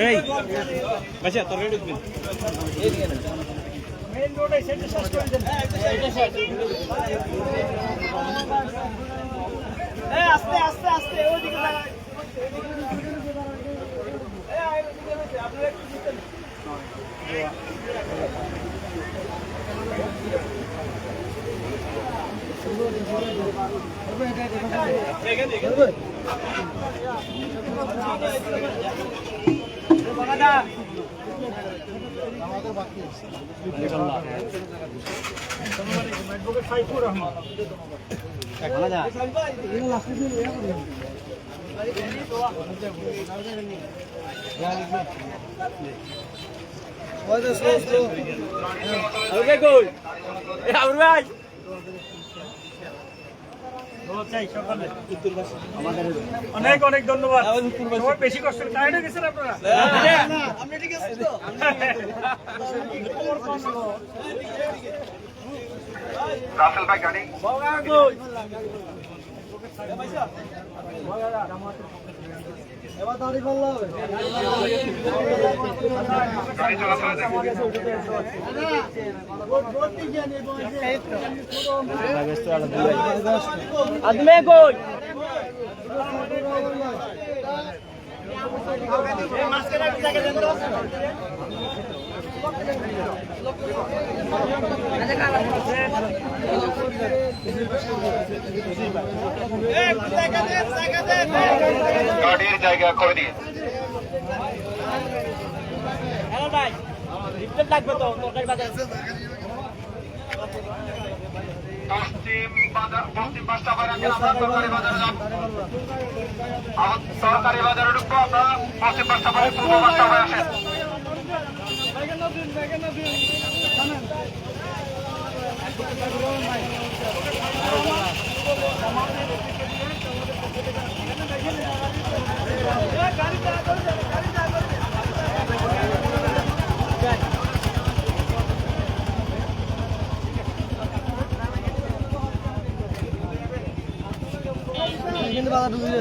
এই বাচ্চা তোর রেডি দিন আস্তে আস্তে আস্তে Why the slow slow? Okay, good. Yeah, all right. অনেক অনেক ধন্যবাদ। সবাই বেশি কষ্ট টায়ার্ড গেছেন আপনারা? রাসেল ভাই গাড়ি। আদমে কই গাড়ির জায়গা করে ভাই লাগবে তো তরকারি বাজার। পশ্চিম বাজার পশ্চিম পাঁচটা বাইরে আমরা সরকারি বাজারে সরকারি বাজারে ঢুকবো আমরা পশ্চিম পাঁচটা বাইরে পূর্ব পাঁচটা বাইরে আসেন আস্তে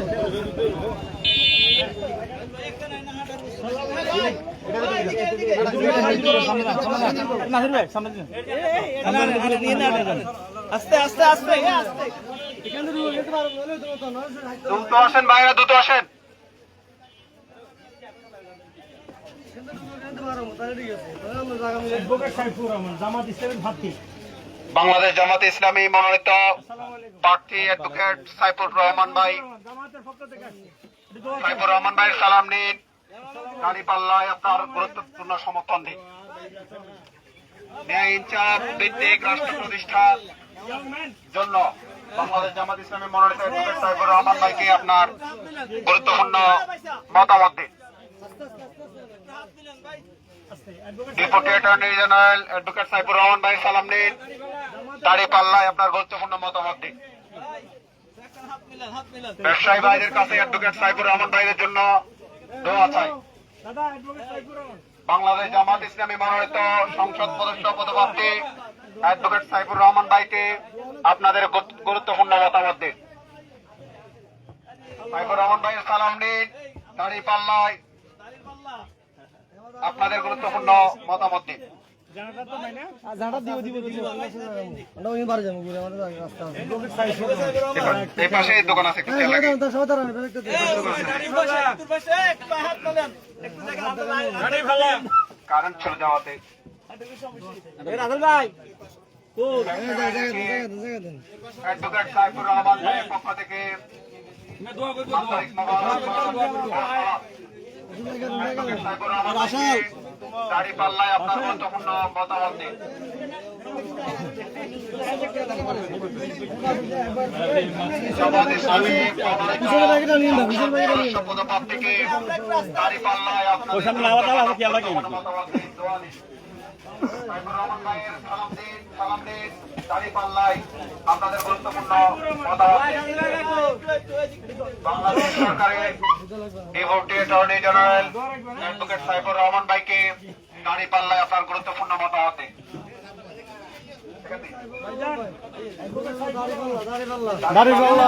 বাংলাদেশ জামাতে ইসলামী মনোনীত প্রার্থী অ্যাডভোকেট সাইফুর রহমান ভাই। সাইফুর রহমান ভাইয়ের সালাম নিন। গাড়ি পাল্লায় আপনার গুরুত্বপূর্ণ সমর্থন দিন ন্যায় ইনসাফ ভিত্তিক রাষ্ট্র প্রতিষ্ঠার জন্য বাংলাদেশ জামাত ইসলামী মনোনীত অ্যাডভোকেট রহমান ভাইকে আপনার গুরুত্বপূর্ণ মতামত দিন। জেনারেল অ্যাডভোকেট সাইফুর রহমান ভাই, সালাম নিন। দাড়ি পাল্লায় আপনার গুরুত্বপূর্ণ মতামত দিন। ব্যবসায়ী ভাইদের কাছে অ্যাডভোকেট সাইফুর রহমান ভাইদের জন্য দোয়া চাই। বাংলাদেশ জামাত ইসলামী মনোনীত সংসদ সদস্য পদপ্রার্থী অ্যাডভোকেট সাইফুর রহমান ভাইকে আপনাদের গুরুত্বপূর্ণ মতামত দিন। সাইফুর রহমান ভাইয়ের সালাম নিন দাড়ি পাল্লায় আপনাদের গুরুত্বপূর্ণ মতামত দিন। কারেন্ট চলে যাওয়াতে রাহুল ভাই অ্যাডভোকেট সাইফুর রহমান ভাইয়ের পক্ষ থেকে আন্তরিক মোবারকবাদ। সাইফুর রহমান দাড়ি পাল্লায় আপনার গুরুত্বপূর্ণ মতামত দিন জামাত ইসলামী সদস্য পদপ্রার্থীকে দাড়ি পাল্লায় মতামত দিন। সালাম দিন, সালাম দিন, দাড়ি পাল্লায় আপনাদের গুরুত্বপূর্ণ বাংলাদেশ সরকারের deputy attorney general advocate Saifur Rahman ভাইকে দাড়ি পাল্লায় আপনার গুরুত্বপূর্ণ মতামত। দাড়িপাল্লা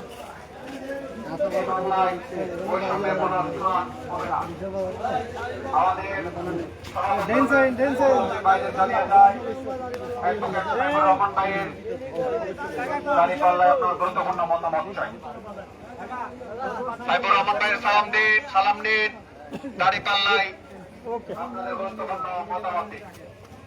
গুরুত্বপূর্ণ মতামত চাই সাইফুর রহমান ভাইয়ের সালাম দিন সালাম আপনাদের গুরুত্বপূর্ণ মতামত দিন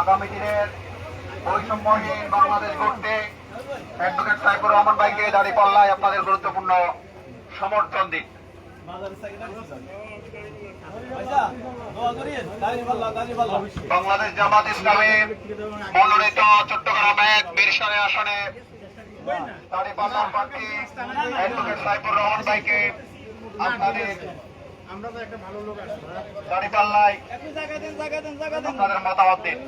আগামী দিনের বৈষম্যহীন বাংলাদেশ গড়তে অ্যাডভোকেট সাইফুর রহমান ভাইকে দাঁড়িয়ে পাল্লায় আপনাদের গুরুত্বপূর্ণ সমর্থন দিন। বাংলাদেশ জামাত ইসলামী মনোনীত চট্টগ্রাম এক বীরসানে আসনে দাঁড়িপাল্লার প্রার্থী অ্যাডভোকেট রহমান ভাইকে আপনাদের দাঁড়িপাল্লায় আপনাদের মতামত দিন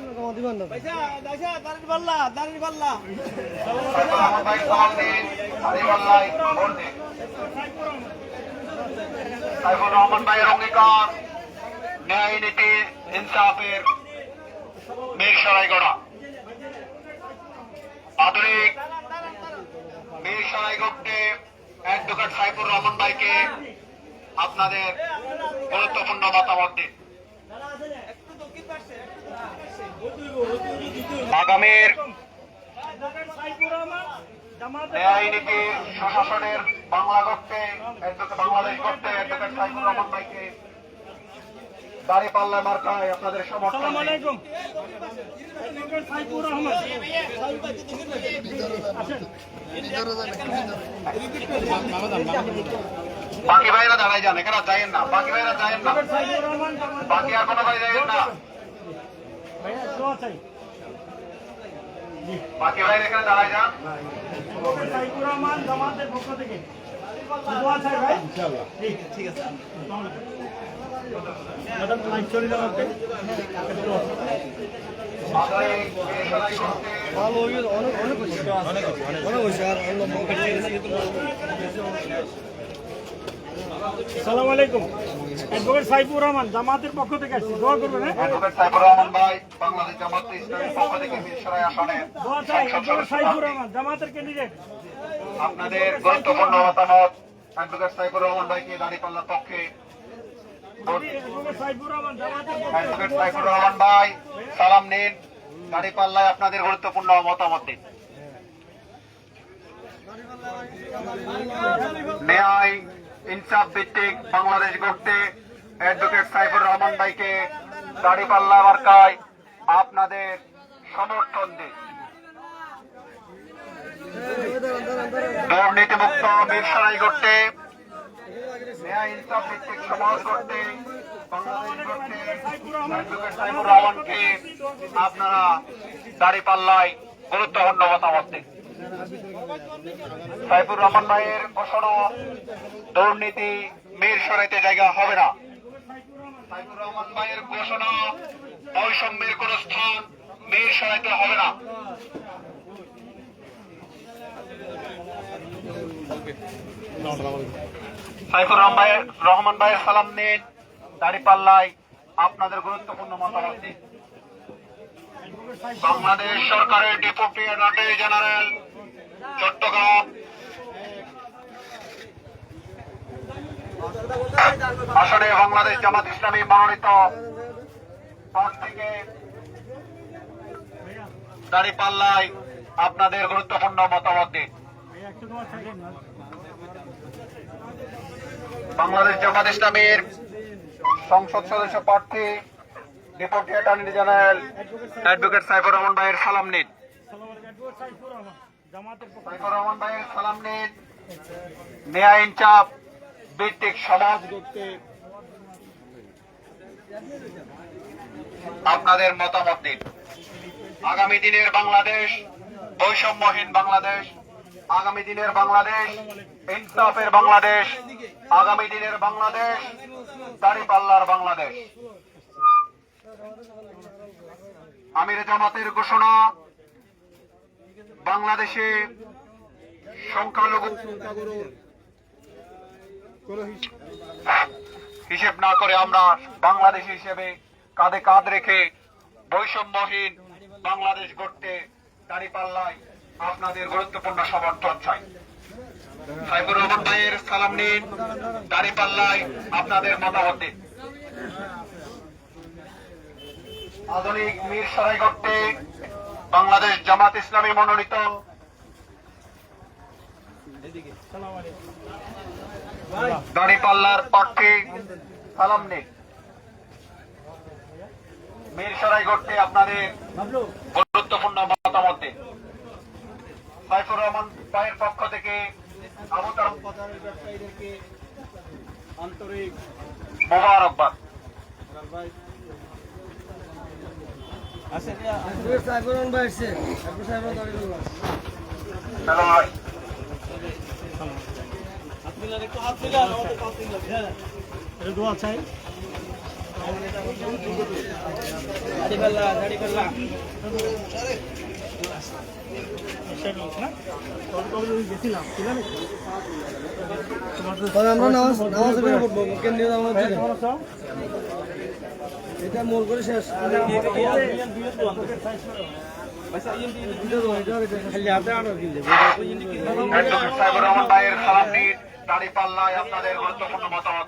দাঁড়িপাল্লায় ভোট দিন। সাইফুর রহমান ভাইয়ের অঙ্গীকার ন্যায় নীতি ইনসাফের বীর আধুনিক অ্যাডভোকেট সাইফুর রহমান ভাইকে আপনাদের গুরুত্বপূর্ণ মতামত দিন আগামীর নীতি সুশাসনের বাংলা করতে বাংলাদেশ করতে সাইফুর রহমান ভাইকে দাড়ি পাল্লা মার্কায় আপনাদের সমর্থন আলাইকুম। বাকি ভাইরা দাঁড়াই যান এখানে যাইয়েন না বাকি ভাইরা যাইয়েন না বাকি আর কোনো ভাই যাইয়েন না বাকি ভাইরা এখানে দাঁড়াই যান সাইফুর রহমান জামাতের পক্ষ থেকে ঠিক আছে ম্যাডাম লাইভ চলে যাও আপনি আগামী বেসরকারি করতে আসসালামু আলাইকুম। অ্যাডভোকেট সাইফুর রহমান জামাতের পক্ষ থেকে আসছি। দোয়া করবেন হ্যাঁ? অ্যাডভোকেট সাইফুর রহমান ভাই বাংলাদেশ জামাত ইসলামের পক্ষ থেকে মিরসরাই আসনে দোয়া চাই অ্যাডভোকেট সাইফুর রহমান জামাতের ক্যান্ডিডেট আপনাদের গুরুত্বপূর্ণ মতামত অ্যাডভোকেট সাইফুর রহমান ভাইকে দাঁড়িপাল্লার পক্ষে দিন। অ্যাডভোকেট সাইফুর রহমান জামাতের পক্ষ অ্যাডভোকেট সাইফুর রহমান ভাই সালাম নিন। দাঁড়িপাল্লায় আপনাদের গুরুত্বপূর্ণ মতামত দিন। ন্যায় ইনসাফ ভিত্তিক বাংলাদেশ গড়তে অ্যাডভোকেট সাইফুর রহমান ভাইকে দাঁড়িপাল্লা মার্কায় আপনাদের সমর্থন দিন দুর্নীতিমুক্ত মিরসরাই করতে ন্যায় ইনসাফ ভিত্তিক সমাজ করতে আপনারা দাঁড়িপাল্লায় গুরুত্বপূর্ণ মতামত দিন। সাইফুর রহমান ভাইয়ের ঘোষণা, দুর্নীতি মীর সরাইতে জায়গা হবে না। সাইফুর রহমান ভাইয়ের ঘোষণা, বৈষম্যের কোন স্থান মীর সরাইতে হবে না। সাইফুর রহমান ভাইয়ের রহমান ভাইয়ের সালাম নিন। দাঁড়িপাল্লায় আপনাদের গুরুত্বপূর্ণ মতামত দিন। বাংলাদেশ সরকারের ডেপুটি অ্যাটর্নি জেনারেল চট্টগ্রাম। আসলে বাংলাদেশ জামাত ইসলামী মনোনীত প্রার্থীকে দাঁড়িপাল্লায় আপনাদের গুরুত্বপূর্ণ মতামত দিন। বাংলাদেশ জামাত ইসলামীর সংসদ সদস্য প্রার্থী deputy attorney general advocate Saifur Rahman ভাইয়ের সালাম নিন। সালাম নিন। ইনচাপ ভিত্তিক আপনাদের মতামত দিন। আগামী দিনের বাংলাদেশ, বৈষম্যহীন বাংলাদেশ, আগামী দিনের বাংলাদেশ, ইনসাফের বাংলাদেশ, আগামী দিনের বাংলাদেশ, দাড়িপাল্লার বাংলাদেশ। আমির জামাতের ঘোষণা বাংলাদেশে সংখ্যালঘু হিসেব না করে আমরা বাংলাদেশ হিসেবে কাঁধে কাঁধ রেখে বৈষম্যহীন বাংলাদেশ গড়তে দাঁড়িপাল্লায় আপনাদের গুরুত্বপূর্ণ সমর্থন চাই। সাইবুর রহমান ভাইয়ের সালাম নিন দাঁড়িপাল্লায় আপনাদের মতামত দিন। আধুনিক মীর সরাই গড়তে বাংলাদেশ জামাত ইসলামী মনোনীত। দাঁড়িপাল্লার পক্ষে সালাম নিন মীর সরাই গড়তে আপনাদের গুরুত্বপূর্ণ মতামত দিন। সাইফুর রহমান ভাইয়ের পক্ষ থেকে আবতার। ব্যবসায়ীদেরকে আন্তরিক মোবারকবাদ। দোয়া চাই দাড়িপাল্লা দাড়িপাল্লা গেছিলাম ছিলাম করব এটা মোর করে শেষ। রহমান ভাইয়ের সালাম নিন দাঁড়িপাল্লায় আপনাদের গুরুত্বপূর্ণ মতামত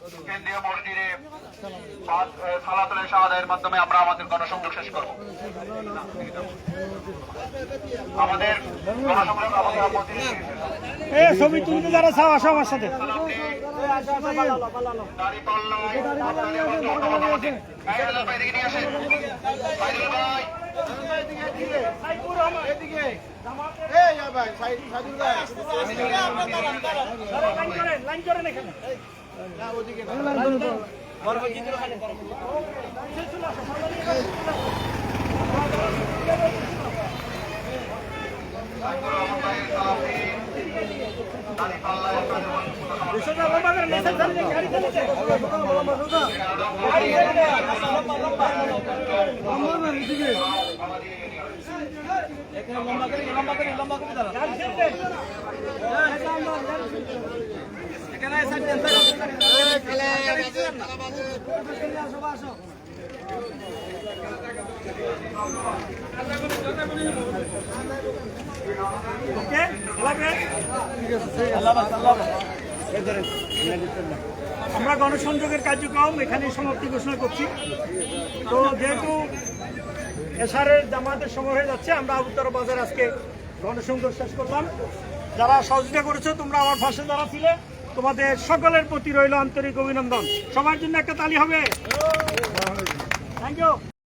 কেন্দ্রীয় মসজিদে সালাতুল শাহাদের মাধ্যমে আমরা আমাদের গণসংযোগ শেষ করব আমাদের গণসংযোগ। এ ছবি তুলতে যারা চাও আসো আমার সাথে। লাইন করেন এখানে লম্বা করে লম্বা করে লম্বা আমরা গণসংযোগের কার্যক্রম এখানে সমাপ্তি ঘোষণা করছি। তো যেহেতু এশারের জামাতের সময় হয়ে যাচ্ছে, আমরা উত্তর বাজার আজকে গণসংযোগ শেষ করলাম। যারা সহযোগিতা করেছ, তোমরা আমার পাশে যারা ছিলে তোমাদের সকলের প্রতি রইল আন্তরিক অভিনন্দন। সবার জন্য একটা তালি হবে। Thank you